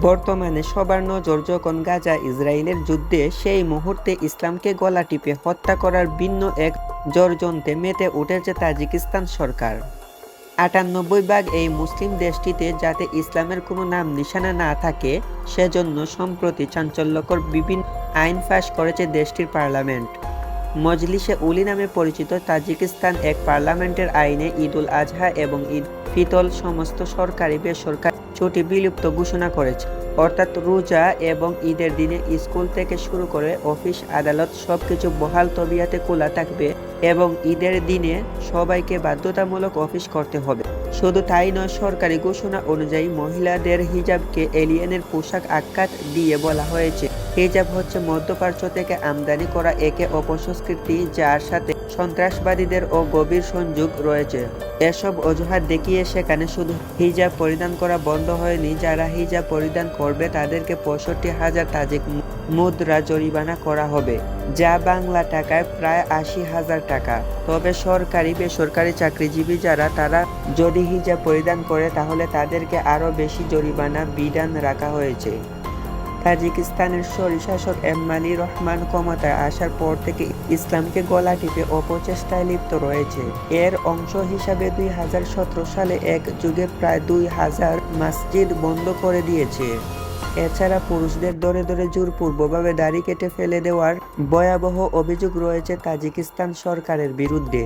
বর্তমানে সবার নজর যখন গাজা ইসরায়েলের যুদ্ধে, সেই মুহূর্তে ইসলামকে গলা টিপে হত্যা করার ভিন্ন এক ষড়যন্ত্রে মেতে উঠেছে তাজিকিস্তান সরকার। আটানব্বই ভাগ এই মুসলিম দেশটিতে যাতে ইসলামের কোনো নাম নিশানা না থাকে, সেজন্য সম্প্রতি চাঞ্চল্যকর বিভিন্ন আইন পাশ করেছে দেশটির পার্লামেন্ট। মজলিসে উলি নামে পরিচিত তাজিকিস্তান এক পার্লামেন্টের আইনে ঈদুল আজহা এবং ঈদ ফিতল সমস্ত সরকারি বেসরকারি ছুটি বিলুপ্ত ঘোষণা করেছে। অর্থাৎ রোজা এবং ঈদের দিনে স্কুল থেকে শুরু করে অফিস, আদালত সবকিছু বহাল তবিয়াতে খোলা থাকবে এবং ঈদের দিনে সবাইকে বাধ্যতামূলক অফিস করতে হবে। শুধু তাই নয়, সরকারি ঘোষণা অনুযায়ী মহিলাদের হিজাবকে এলিয়েনের পোশাক আখ্যাত দিয়ে বলা হয়েছে। হিজাব হচ্ছে মধ্যপ্রাচ্য থেকে আমদানি করা একে অপসংস্কৃতি, যার সাথে সন্ত্রাসবাদীদের ও গভীর সংযোগ রয়েছে। এসব অজুহাত দেখিয়ে সেখানে শুধু হিজাব পরিধান করা বন্ধ হয়নি, যারা হিজাব পরিধান করবে তাদেরকে পঁয়ষট্টি হাজার তাজিক মুদ্রা জরিমানা করা হবে, যা বাংলা টাকায় প্রায় আশি হাজার টাকা। তবে সরকারি বেসরকারি চাকরিজীবী যারা, তারা যদি হিজাব পরিধান করে, তাহলে তাদেরকে আরও বেশি জরিমানা বিধান রাখা হয়েছে। তাজিকিস্তানের সরিশাসক এম্মালি রহমান ক্ষমতায় আসার পর থেকে ইসলামকে গলা টিপে অপচেষ্টায় লিপ্ত রয়েছে। এর অংশ হিসাবে দুই হাজার সতেরো সালে এক যুগে প্রায় দুই হাজার মসজিদ বন্ধ করে দিয়েছে। এছাড়া পুরুষদের দরে দরে জোরপূর্বভাবে দাড়ি কেটে ফেলে দেওয়ার ভয়াবহ অভিযোগ রয়েছে তাজিকিস্তান সরকারের বিরুদ্ধে।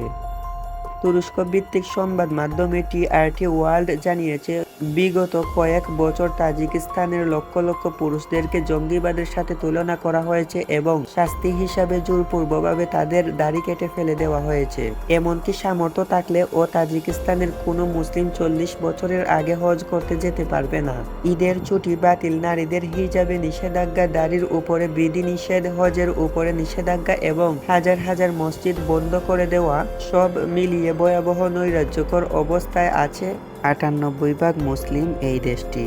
তুরস্ক ভিত্তিক সংবাদ মাধ্যমে টিআরটি ওয়ার্ল্ড জানিয়েছে, বিগত কয়েক বছর তাজিকিস্তানের লক্ষ লক্ষ পুরুষদেরকে জঙ্গিবাদের সাথে তুলনা করা হয়েছে এবং শাস্তি হিসাবে জোরপূর্বভাবে তাদের দাড়ি কেটে ফেলে দেওয়া হয়েছে। এমনকি সামর্থ্য থাকলে ও তাজিকিস্তানের কোনো মুসলিম চল্লিশ বছরের আগে হজ করতে যেতে পারবে না। ঈদের ছুটি বাতিল, নারীদের হিজাবে নিষেধাজ্ঞা, দাড়ির উপরে বিধি নিষেধ হজের উপরে নিষেধাজ্ঞা এবং হাজার হাজার মসজিদ বন্ধ করে দেওয়া সব মিলিয়ে ভয়াবহ নৈরাজ্যকর অবস্থায় আছে আটানব্বই ভাগ মুসলিম এই দেশটি।